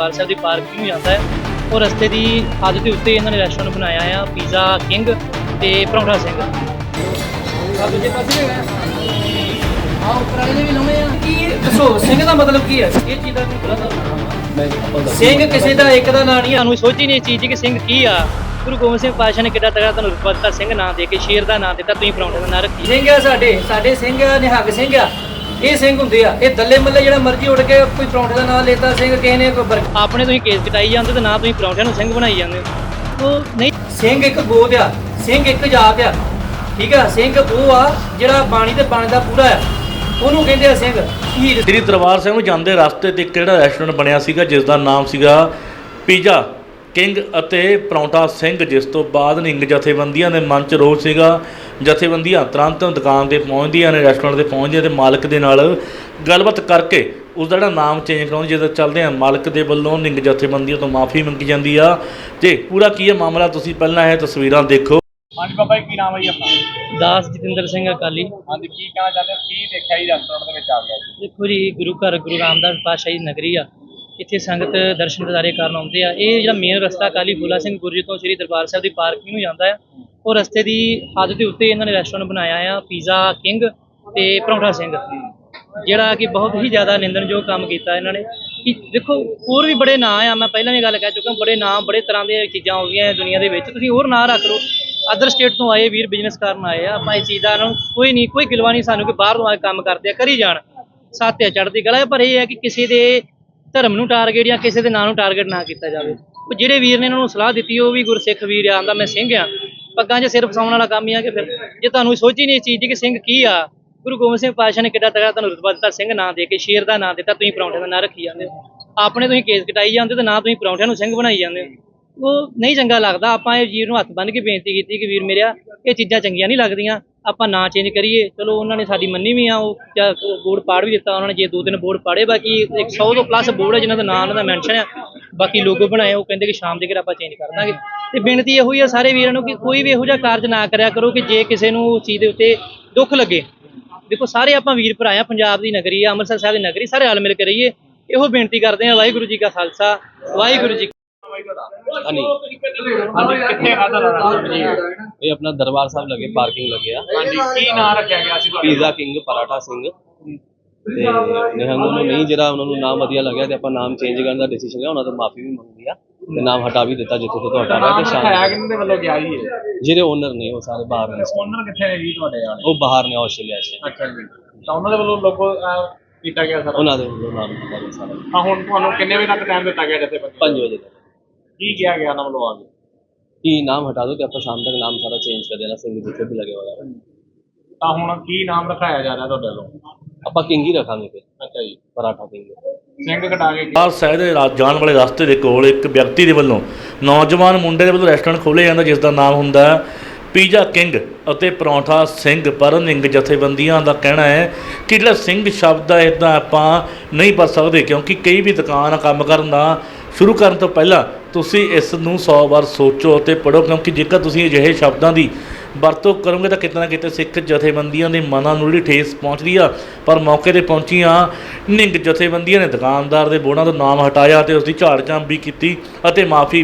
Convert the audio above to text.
ਦਰਬਾਰ ਦੀ parking ਨੂੰ ਜਾਂਦਾ ਹੈ। ਉਹ ਰਸਤੇ ਦੀ ਹੱਦ ਦੇ ਉੱਤੇ ਇਹਨਾਂ ਨੇ ਰੈਸਟੋਰੈਂਟ ਬਣਾਇਆ ਆ ਪੀਜ਼ਾ ਕਿੰਗ ਤੇ ਪਰੌਂਠਾ ਸਿੰਘ। ਆ ਦੂਜੇ ਪਾਸੇ ਹੈਗਾ। ਆ ਉੱਪਰ ਵਾਲੇ ਵੀ ਲਾਉਣੇ ਆ। ਕੀ ਦੱਸੋ, ਸਿੰਘ ਦਾ ਮਤਲਬ ਕੀ ਹੈ? ਇਹ ਚੀਜ਼ ਦਾ ਨਹੀਂ ਪਤਾ ਸਿੰਘ ਕਿਸੇ ਦਾ ਇੱਕ ਦਾ ਨਾਂ ਨਹੀਂ ਆ। ਤੁਹਾਨੂੰ ਸੋਚ ਨਹੀਂ ਚੀਜ਼ ਕਿ ਸਿੰਘ ਕੀ ਆ। ਗੁਰੂ ਗੋਬਿੰਦ ਸਿੰਘ ਪਾਤਸ਼ਾਹ ਨੇ ਕਿੱਡਾ ਤਗੜਾ ਤੁਹਾਨੂੰ ਰੁਤਬਾ ਸਿੰਘ ਨਾਂ ਦੇ ਕੇ ਸ਼ੇਰ ਦਾ ਨਾਂ ਦਿੱਤਾ, ਤੁਸੀਂ ਪਰੌਂਠੇ ਦਾ ਨਾਂ ਰੱਖੀ। ਸਿੰਘ ਆ ਸਾਡੇ ਸਾਡੇ ਸਿੰਘ ਨਿਹੰਗ ਸਿੰਘ ਆ। ਇਹ ਸਿੰਘ ਹੁੰਦੇ ਆ। ਇਹ ਦੱਲੇ ਮੱਲੇ ਜਿਹੜਾ ਮਰਜ਼ੀ ਉੱਡ ਕੇ ਕੋਈ ਪਰੌਂਠੇ ਦਾ ਨਾਂ ਲੈਤਾ ਸਿੰਘ ਕਿਸੇ ਨੇ ਕੋਈ ਆਪਣੇ ਤੁਸੀਂ ਕੇਸ ਕਟਾਈ ਜਾਂਦੇ ਤੇ ਨਾ ਤੁਸੀਂ ਪਰੌਂਠਿਆਂ ਨੂੰ ਸਿੰਘ ਬਣਾਈ ਜਾਂਦੇ। ਹੋ ਉਹ ਨਹੀਂ। ਸਿੰਘ ਇੱਕ ਗੋਦ ਆ। ਸਿੰਘ ਇੱਕ ਜਾਤ ਆ। ਠੀਕ ਆ? ਸਿੰਘ ਉਹ ਆ ਜਿਹੜਾ ਬਾਣੀ ਤੇ ਬਾਣੀ ਦਾ ਪੂਰਾ ਆ। ਉਹਨੂੰ ਕਹਿੰਦੇ ਆ ਸਿੰਘ। ਹੀਰ ਸ੍ਰੀ ਦਰਬਾਰ ਸਾਹਿਬ ਨੂੰ ਜਾਂਦੇ ਰਸਤੇ ਤੇ ਇੱਕ ਜਿਹੜਾ ਰੈਸਟੋਰੈਂਟ ਬਣਿਆ ਸੀਗਾ ਜਿਸ ਦਾ ਨਾਮ ਸੀਗਾ ਪੀਜ਼ਾ। ਕਿੰਗ ਅਤੇ ਪਰੌਂਠਾ ਸਿੰਘ ਜਿਸ ਤੋਂ ਬਾਅਦ ਨਿੰਗ ਜਥੇਬੰਦੀਆਂ ਦੇ ਮਨ 'ਚ ਰੋਸ ਸੀਗਾ। ਜਥੇਬੰਦੀਆਂ ਤੁਰੰਤ ਦੁਕਾਨ ਤੇ ਪਹੁੰਚਦੀਆਂ ਨੇ ਰੈਸਟੋਰੈਂਟ ਤੇ ਪਹੁੰਚਦੀਆਂ ਤੇ ਮਾਲਕ ਦੇ ਨਾਲ ਗੱਲਬਾਤ ਕਰਕੇ ਉਸ ਦਾ ਜਿਹੜਾ ਨਾਮ ਚੇਂਜ ਕਰਾਉਣ ਜਿਹਦੇ ਚੱਲਦੇ ਆ ਮਾਲਕ ਦੇ ਵੱਲੋਂ ਨਿੰਗ ਜਥੇਬੰਦੀਆਂ ਤੋਂ ਮਾਫੀ ਮੰਗੀ ਜਾਂਦੀ ਆ। ਤੇ ਪੂਰਾ ਕੀ ਹੈ ਮਾਮਲਾ? ਤੁਸੀਂ ਪਹਿਲਾਂ ਇਹ ਤਸਵੀਰਾਂ ਦੇਖੋ। ਹਾਂਜੀ ਬਾਬਾ ਜੀ ਕੀ ਨਾਮ ਹੈ ਜੀ ਆਪਣਾ? ਦਾਸ ਜਤਿੰਦਰ ਸਿੰਘ ਅਕਾਲੀ। ਹਾਂਜੀ ਕੀ ਕਹਿਣਾ ਚਾਹੁੰਦੇ ਹੋ? ਕੀ ਦੇਖਿਆ ਜੀ ਰੈਸਟੋਰੈਂਟ ਦੇ ਵਿੱਚ ਆ ਗਿਆ ਜੀ? ਦੇਖੋ ਜੀ ਗੁਰੂ ਘਰ ਗੁਰੂ ਰਾਮਦਾਸ ਪਾਤਸ਼ਾਹੀ ਨਗਰੀ ਆ। ਇੱਥੇ ਸੰਗਤ ਦਰਸ਼ਨ ਦਿਦਾਰੇ ਕਰਨ ਆਉਂਦੇ ਆ। ਇਹ ਜਿਹੜਾ ਮੇਨ ਰਸਤਾ ਕਾਲੀ ਫੂਲਾ ਸਿੰਘ ਗੁਰਜੀ ਤੋਂ ਸ੍ਰੀ ਦਰਬਾਰ ਸਾਹਿਬ ਦੀ ਪਾਰਕਿੰਗ ਨੂੰ ਜਾਂਦਾ ਆ ਉਹ ਰਸਤੇ ਦੀ ਹੱਦ ਦੇ ਉੱਤੇ ਇਹਨਾਂ ਨੇ ਰੈਸਟੋਰੈਂਟ ਬਣਾਇਆ ਆ ਪੀਜ਼ਾ ਕਿੰਗ ਤੇ ਪਰੌਂਠਾ ਸਿੰਘ ਜਿਹੜਾ ਕਿ ਬਹੁਤ ਹੀ ਜ਼ਿਆਦਾ ਨਿੰਦਣਯੋਗ ਕੰਮ ਕੀਤਾ ਇਹਨਾਂ ਨੇ। ਕਿ ਦੇਖੋ ਹੋਰ ਵੀ ਬੜੇ ਨਾਂ ਆ ਮੈਂ ਪਹਿਲਾਂ ਵੀ ਗੱਲ ਕਹਿ ਚੁੱਕਾ ਬੜੇ ਨਾਂ ਬੜੇ ਤਰ੍ਹਾਂ ਦੇ ਚੀਜ਼ਾਂ ਹੋ ਗਈਆਂ ਦੁਨੀਆ ਦੇ ਵਿੱਚ। ਤੁਸੀਂ ਹੋਰ ਨਾਂ ਰੱਖ ਲਓ। ਅਦਰ ਸਟੇਟ ਤੋਂ ਆਏ ਵੀਰ ਬਿਜ਼ਨਸ ਕਰਨ ਆਏ ਆ ਆਪਾਂ ਇਸ ਚੀਜ਼ ਦਾ ਇਹਨਾਂ ਨੂੰ ਕੋਈ ਨਹੀਂ ਕੋਈ ਗਿਲਵਾ ਨਹੀਂ ਸਾਨੂੰ ਕਿ ਬਾਹਰ ਤੋਂ ਆ ਕੰਮ ਕਰਦੇ ਆ ਕਰੀ ਜਾਣ। ਸਾਤਿਆ ਚੜ੍ਹਦੀ ਕਲਾ ਹੈ, ਪਰ ਇਹ ਹੈ ਕਿ ਕਿਸੇ ਦੇ ਧਰਮ ਨੂੰ ਟਾਰਗੇਟ ਜਾਂ ਕਿਸੇ ਦੇ ਨਾਂ ਨੂੰ ਟਾਰਗੇਟ ਨਾ ਕੀਤਾ ਜਾਵੇ। ਉਹ ਜਿਹੜੇ ਵੀਰ ਨੇ ਇਹਨਾਂ ਨੂੰ ਸਲਾਹ ਦਿੱਤੀ, ਉਹ ਵੀ ਗੁਰਸਿੱਖ ਵੀਰ ਆ, ਆਂਦਾ ਮੈਂ ਸਿੰਘ ਆ। ਪੱਗਾਂ 'ਚ ਸਿਰ ਫਸਾਉਣ ਵਾਲਾ ਕੰਮ ਹੀ ਆ ਕਿ ਫਿਰ ਜੇ ਤੁਹਾਨੂੰ ਸੋਚੀ ਨਹੀਂ ਇਸ ਚੀਜ਼ ਦੀ ਕਿ ਸਿੰਘ ਕੀ ਆ? ਗੁਰੂ ਗੋਬਿੰਦ ਸਿੰਘ ਪਾਤਸ਼ਾਹ ਨੇ ਕਿੱਡਾ ਤਗੜਾ ਤੁਹਾਨੂੰ ਰੁਤਬਾ ਦਿੱਤਾ, ਸਿੰਘ ਨਾਂ ਦੇ ਕੇ, ਸ਼ੇਰ ਦਾ ਨਾਂ ਦਿੱਤਾ, ਤੁਸੀਂ ਪਰੌਂਠੇ ਦਾ ਨਾਂ ਰੱਖੀ ਜਾਂਦੇ ਹੋ। ਆਪਣੇ ਤੁਸੀਂ ਕੇਸ ਕਟਾਈ ਜਾਂਦੇ ਤੇ ਨਾ ਤੁਸੀਂ ਪਰੌਂਠਿਆਂ ਨੂੰ ਸਿੰਘ ਬਣਾਈ ਜਾਂਦੇ ਹੋ। ਉਹ ਨਹੀਂ ਚੰਗਾ ਲੱਗਦਾ, ਆਪਾਂ ਇਹ ਵੀਰ ਨੂੰ ਹੱਥ ਬੰਨ੍ਹ ਕੇ ਬੇਨਤੀ ਕੀਤੀ ਕਿ ਵੀਰ ਮੇਰਿਆ, ਇਹ ਚੀਜ਼ਾਂ ਚੰਗੀਆਂ ਨਹੀਂ ਲੱਗਦੀਆਂ। ਆਪਾਂ ਨਾਂ ਚੇਂਜ ਕਰੀਏ, ਚਲੋ ਉਹਨਾਂ ਨੇ ਸਾਡੀ ਮੰਨੀ ਵੀ ਆ, ਉਹ ਜਾਂ ਬੋਰਡ ਪਾੜ ਵੀ ਦਿੱਤਾ, ਉਹਨਾਂ ਨੇ ਜੇ ਦੋ ਤਿੰਨ ਬੋਰਡ ਪਾੜੇ, ਬਾਕੀ 100 ਤੋਂ ਪਲੱਸ ਬੋਰਡ ਹੈ ਜਿਨ੍ਹਾਂ ਦਾ ਨਾਂ ਉਹਨਾਂ ਦਾ ਮੈਂਸ਼ਨ ਆ, ਬਾਕੀ ਲੋਗੋ ਬਣਾਏ, ਉਹ ਕਹਿੰਦੇ ਕਿ ਸ਼ਾਮ ਦੇ ਘਰ ਆਪਾਂ ਚੇਂਜ ਕਰ ਦਾਂਗੇ। ਤੇ ਬੇਨਤੀ ਇਹੋ ਹੀ ਆ ਸਾਰੇ ਵੀਰਾਂ ਨੂੰ ਕਿ ਕੋਈ ਵੀ ਇਹੋ ਜਿਹਾ ਕਾਰਜ ਨਾ ਕਰਿਆ ਕਰੋ ਕਿ ਜੇ ਕਿਸੇ ਨੂੰ ਉਸ ਚੀਜ਼ ਦੇ ਉੱਤੇ ਦੁੱਖ ਲੱਗੇ। ਦੇਖੋ, ਸਾਰੇ ਆਪਾਂ ਵੀਰ ਭਰਾ ਆ, ਪੰਜਾਬ ਦੀ ਨਗਰੀ ਆ, ਅੰਮ੍ਰਿਤਸਰ ਸਾਹਿਬ ਦੀ ਨਗਰੀ, ਸਾਰੇ ਹਲ ਮਿਲ ਕੇ ਰਹੀਏ। ਇਹੋ ਬੇਨਤੀ ਕਰਦੇ ਆ, ਵਾਹਿਗੁਰੂ ਜੀ ਕਾ ਖਾਲਸਾ, ਵਾਹਿਗੁਰੂ ਜੀ ਕੀ ਹਨੀ ਹਾਂਜੀ। ਕਿੱਥੇ ਖਾਦਾ ਰੈਸਟੋਰੈਂਟ ਜੀ ਇਹ ਆਪਣਾ ਦਰਬਾਰ ਸਾਹਿਬ ਲਗੇ ਪਾਰਕਿੰਗ ਲੱਗੇ ਆ। ਹਾਂਜੀ ਕੀ ਨਾਂ ਰੱਖਿਆ ਗਿਆ ਸੀ ਤੁਹਾਡੇ? Pizza king paratha Singh. ਤੇ ਨਿਹੰਗ ਨੂੰ ਨਹੀਂ ਜਿਹੜਾ ਉਹਨਾਂ ਨੂੰ ਨਾਮ ਵਧੀਆ ਲੱਗਿਆ ਤੇ ਆਪਾਂ ਨਾਮ ਚੇਂਜ ਕਰਨ ਦਾ ਡਿਸੀਜਨ ਲਿਆ ਉਹਨਾਂ ਤੋਂ ਮਾਫੀ ਵੀ ਮੰਗੀ ਆ ਤੇ ਨਾਮ ਹਟਾ ਵੀ ਦਿੱਤਾ ਜਿੱਥੇ ਤੋਂ ਤੁਹਾਡਾ ਨਾਮ ਹੈ ਤੇ ਸ਼ਾਮ ਕਿਹਨਾਂ ਦੇ ਵੱਲੋਂ ਗਿਆ ਜੀ ਇਹ? ਜਿਹੜੇ ਓਨਰ ਨੇ ਉਹ ਸਾਰੇ ਬਾਹਰ ਨੇ। ਓਨਰ ਕਿੱਥੇ ਨੇ ਜੀ ਤੁਹਾਡੇ ਵਾਲੇ? ਉਹ ਬਾਹਰ ਨੇ ਆਸਟ੍ਰੇਲੀਆ 'ਚ। ਅੱਛਾ ਜੀ। ਤਾਂ ਉਹਨਾਂ ਦੇ ਵੱਲੋਂ ਲੋਗੋ ਕੀਤਾ ਗਿਆ ਸਰ? ਉਹਨਾਂ ਦੇ ਵੱਲੋਂ ਨਾਮ ਦਿੱਤਾ ਗਿਆ ਸਾਰਾ। ਹਾਂ ਹੁਣ ਤੁਹਾਨੂੰ ਕਿੰਨੇ ਵਜੇ ਤੱਕ ਟਾਈਮ ਦਿੱਤਾ ਗਿਆ ਜੱਥੇ 5 ਵਜੇ ਤੱਕ। ਕੀ ਕਿਹਾ ਗਿਆ ਉਹਨਾਂ ਵੱਲੋਂ ਆ ਕੇ? ਕੀ ਨਾਮ ਹਟਾ ਦੋ ਤੇ ਆਪਾਂ ਸ਼ਾਮ ਤੱਕ ਨਾਮ ਸਾਰਾ ਚੇਂਜ ਕਰ ਦੇਣਾ ਸਿੰਘ ਜਿੱਥੇ ਵੀ ਲੱਗੇ ਹੋਇਆ। ਤਾਂ ਹੁਣ ਕੀ ਨਾਮ ਰਖਾਇਆ ਜਾ ਰਿਹਾ ਤੁਹਾਡੇ ਵੱਲੋਂ? ਆਪਾਂ ਕਿੰਗ ਹੀ ਰੱਖਾਂਗੇ ਫਿਰ। ਅੱਛਾ ਜੀ। ਪਰਾਠਾ ਕਿੰਗ। ਸਿੰਘ ਕਟਾ ਕੇ ਦਰਬਾਰ ਸਾਹਿਬ ਦੇ ਰਾ- ਜਾਣ ਵਾਲੇ ਰਸਤੇ ਦੇ ਕੋਲ ਇੱਕ ਵਿਅਕਤੀ ਦੇ ਵੱਲੋਂ ਨੌਜਵਾਨ ਮੁੰਡੇ ਦੇ ਵੱਲੋਂ ਰੈਸਟੋਰੈਂਟ ਖੋਲ੍ਹਿਆ ਜਾਂਦਾ ਜਿਸ ਦਾ ਨਾਮ ਹੁੰਦਾ ਹੈ ਪੀਜ਼ਾ ਕਿੰਗ ਅਤੇ ਪਰੌਂਠਾ ਸਿੰਘ। ਪਰ ਨਿੰਗ ਜਥੇਬੰਦੀਆਂ ਦਾ ਕਹਿਣਾ ਹੈ ਕਿ ਜਿਹੜਾ ਸਿੰਘ ਸ਼ਬਦ ਹੈ ਇਦਾਂ ਆਪਾਂ ਨਹੀਂ ਵਰਤ ਸਕਦੇ ਕਿਉਂਕਿ ਕਈ ਵੀ ਦੁਕਾਨ ਕੰਮ ਕਰਨ ਦਾ ਸ਼ੁਰੂ ਕਰਨ ਤੋਂ ਪਹਿਲਾਂ ਤੁਸੀਂ ਇਸ ਨੂੰ 100 ਵਾਰ ਸੋਚੋ ਅਤੇ ਪੜੋ ਕਿਉਂਕਿ ਜੇਕਰ ਤੁਸੀਂ ਅਜਿਹੇ ਸ਼ਬਦਾਂ ਦੀ ਵਰਤੋਂ ਕਰੋਗੇ ਤਾਂ ਕਿਤੇ ਨਾ ਕਿਤੇ ਸਿੱਖ ਜਥੇਬੰਦੀਆਂ ਦੇ ਮਨਾਂ ਨੂੰ ਜਿਹੜੀ ਠੇਸ ਪਹੁੰਚਦੀ ਆ, ਪਰ ਮੌਕੇ ਤੇ ਪਹੁੰਚੀਆਂ ਨਿੰਗ ਜਥੇਬੰਦੀਆਂ ਨੇ ਦੁਕਾਨਦਾਰ ਦੇ ਬੋਰਡਾਂ ਤੋਂ ਨਾਮ ਹਟਾਇਆ ਤੇ ਉਸ ਦੀ ਝਾੜ ਝਾਂਬ ਵੀ ਕੀਤੀ ਅਤੇ ਮਾਫੀ